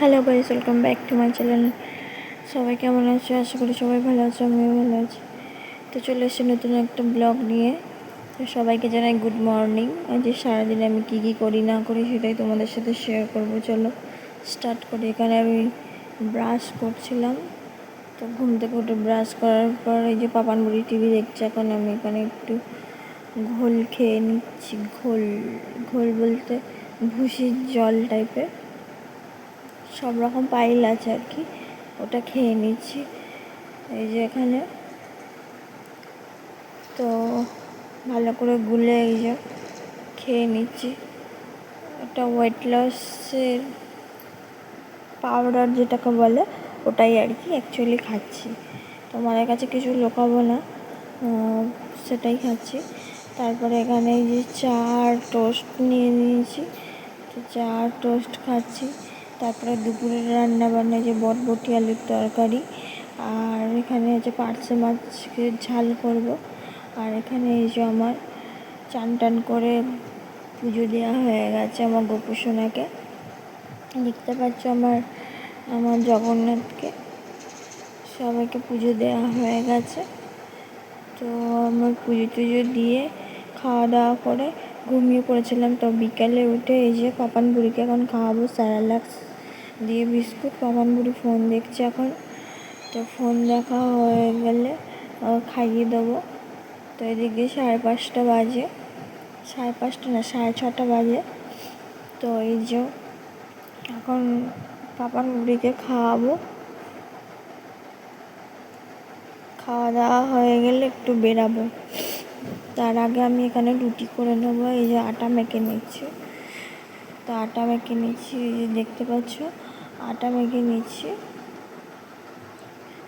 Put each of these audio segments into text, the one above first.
Hello guys welcome back to my channel সবাই কেমন আছো? আশা করি সবাই ভালো আছো, আমিও ভালো আছি। তো চলে এসেছি নতুন একটা ব্লগ নিয়ে। তো সবাইকে জানাই গুড মর্নিং আজ সারাদিন আমি কী কী করি, না করি সেটাই তোমাদের সাথে শেয়ার করব। চলো স্টার্ট করি। এখানে আমি ব্রাশ করছিলাম। তো ঘুম থেকে উঠে ব্রাশ করার পর এই যে পাপান বুড়ি টিভি দেখছে। এখন আমি এখানে একটু ঘোল খেয়ে নিচ্ছি। ঘোল ঘোল বলতে ভুসির জল টাইপের সব রকম পাইল আছে আর কি। ওটা খেয়ে নিচ্ছি। এই যে এখানে। তো ভালো করে গুলে এই যে খেয়ে নিচ্ছি। ওটা ওয়েট লসের পাউডার যেটাকে বলে, ওটাই আর কি অ্যাকচুয়ালি খাচ্ছি। তোমাদের কাছে কিছু লোকাবো না। সেটাই খাচ্ছি। তারপরে এখানে এই যে চা আর টোস্ট নিয়ে নিয়েছি। তো চা আর টোস্ট খাচ্ছি। তারপরে দুপুরের রান্না বান্না যে বটবটি, আলুর তরকারি, আর এখানে হচ্ছে পার্সে মাছকে ঝাল করব। আর এখানে এই যে আমার চান টান করে পুজো দেওয়া হয়ে গেছে আমার গোপুসোনাকে। দেখতে পাচ্ছ আমার আমার জগন্নাথকে। সবাইকে পুজো দেওয়া হয়ে গেছে। তো আমার পুজো টুজো দিয়ে খাওয়া দাওয়া করে ঘুমিয়ে পড়েছিলাম, তো বিকালে উঠে এই যে পাপান বুড়িকে এখন খাওয়াবো, স্যারালাক্স দিয়ে বিস্কুট, পাপান বুড়ি ফোন দেখছে এখন, তো ফোন দেখা হয়ে গেলে খাইয়ে দেবো। তো এদিকে সাড়ে পাঁচটা বাজে, সাড়ে পাঁচটা না, সাড়ে ছটা বাজে। তো এই যে এখন পাপান বুড়িকে খাওয়াবো। খাওয়া দাওয়া হয়ে গেলে একটু বেরাবো। তার আগে আমি এখানে রুটি করে নেব। এই যে আটা মেখে নিচ্ছি। তো আটা মেখে নিচ্ছি, এই যে দেখতে পাচ্ছ? আটা মেখে নিচ্ছি।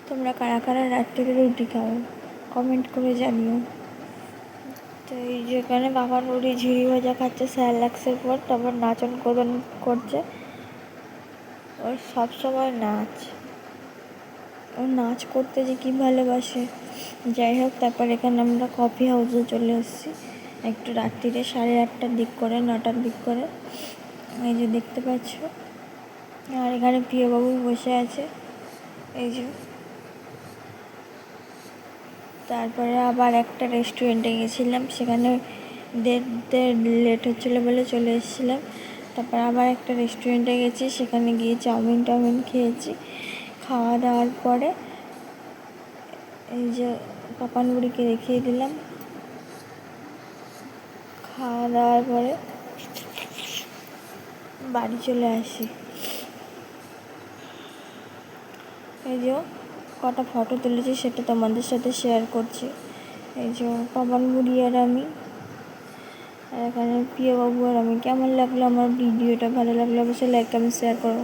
তোমরা কারা কারা রাত্রিরে রুটি খাও কমেন্ট করে জানিও। তো এই যেখানে বাবার রুটি ঝিরি ভাজা খাচ্ছে, স্যালাক্সের পর তারপর নাচন কোদন করছে। ওর সবসময় নাচ। ও নাচ করতে যে কী ভালোবাসে। যাই হোক, তারপর এখানে আমরা কফি হাউসে চলে এসেছি। একটু রাত্রিরে সাড়ে আটটার দিক করে, নটার দিক করে। এই যে দেখতে পাচ্ছ। আর এখানে প্রিয়বাবু বসে আছে। এই যে। তারপরে আবার একটা রেস্টুরেন্টে গেছিলাম। সেখানে দেখতে লেট হচ্ছিল বলে চলে এসেছিলাম। তারপর আবার একটা রেস্টুরেন্টে গেছি। সেখানে গিয়ে চাউমিন টাউমিন খেয়েছি। খাওয়া দাওয়ার পরে এই যে পাপান বুড়িকে দেখিয়ে দিলাম। খাওয়া দাওয়ার পরে বাড়ি চলে আসি। এই যে কটা ফটো তুলেছি সেটা তোমাদের সাথে শেয়ার করছি। এই যে পাপান বুড়ি আর আমি এখানে প্রিয়বাবু আর আমি। কেমন লাগল আমার ভিডিওটা ভালো লাগলে অবশ্যই লাইক কমেন্ট শেয়ার করো।